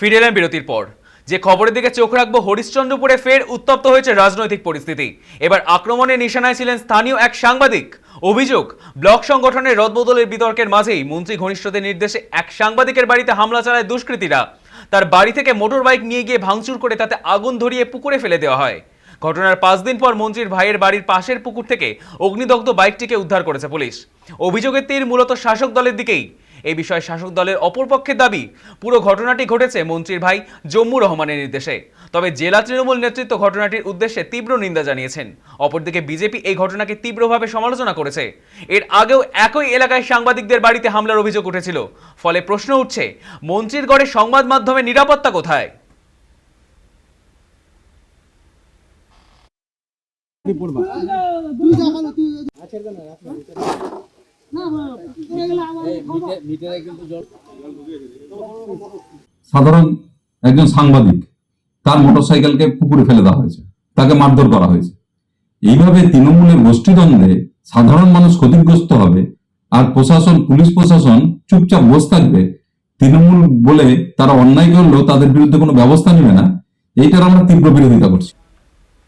ফিরে এলেন বিরতির পর। যে খবরের দিকে চোখ রাখব, হরিশ্চন্দ্রপুরে ফের উত্তপ্ত হয়েছে রাজনৈতিক পরিস্থিতি। এবার আক্রমণের নিশানায় ছিলেন স্থানীয় এক সাংবাদিক। অভিযোগ, ব্লক সংগঠনের রদবদলের বিতর্কের মাঝেই মন্ত্রী ঘনিষ্ঠদের নির্দেশে এক সাংবাদিকের বাড়িতে হামলা চালায় দুষ্কৃতীরা। তার বাড়ি থেকে মোটর বাইক নিয়ে গিয়ে ভাঙচুর করে তাতে আগুন ধরিয়ে পুকুরে ফেলে দেওয়া হয়। ঘটনার পাঁচ দিন পর মন্ত্রীর ভাইয়ের বাড়ির পাশের পুকুর থেকে অগ্নিদগ্ধ বাইকটিকে উদ্ধার করেছে পুলিশ। অভিযোগের তীর মূলত শাসক দলের দিকেই। এই বিষয়ে শাসক দলের অপরপক্ষের দাবি, পুরো ঘটনাটি ঘটেছে মন্ত্রীর ভাই জম্মু রহমানের নির্দেশে। তবে জেলা তৃণমূল নেতৃত্ব ঘটনাটির উদ্দেশ্যে তীব্র নিন্দা জানিয়েছেন। অপরদিকে বিজেপি এই ঘটনাকে তীব্রভাবে সমালোচনা করেছে। এর আগেও একই এলাকায় সাংবাদিকদের বাড়িতে হামলার অভিযোগ উঠেছিল। ফলে প্রশ্ন উঠছে, মন্ত্রীর গড়ে সংবাদ মাধ্যমে নিরাপত্তা কোথায়? সাধারণ একজন সাংবাদিক তার মোটরসাইকেলকে পুকুরে ফেলে দেওয়া হয়েছে, তাকে মারধর করা হয়েছে। এইভাবে তৃণমূলের গোষ্ঠীদ্বন্দ্বে সাধারণ মানুষ ক্ষতিগ্রস্ত হবে আর প্রশাসন, পুলিশ প্রশাসন চুপচাপ বসে থাকবে, তৃণমূল বলে তারা অন্যায় করলেও তাদের বিরুদ্ধে কোনো ব্যবস্থা নেবে না, এইটার আমরা তীব্র বিরোধিতা করছি।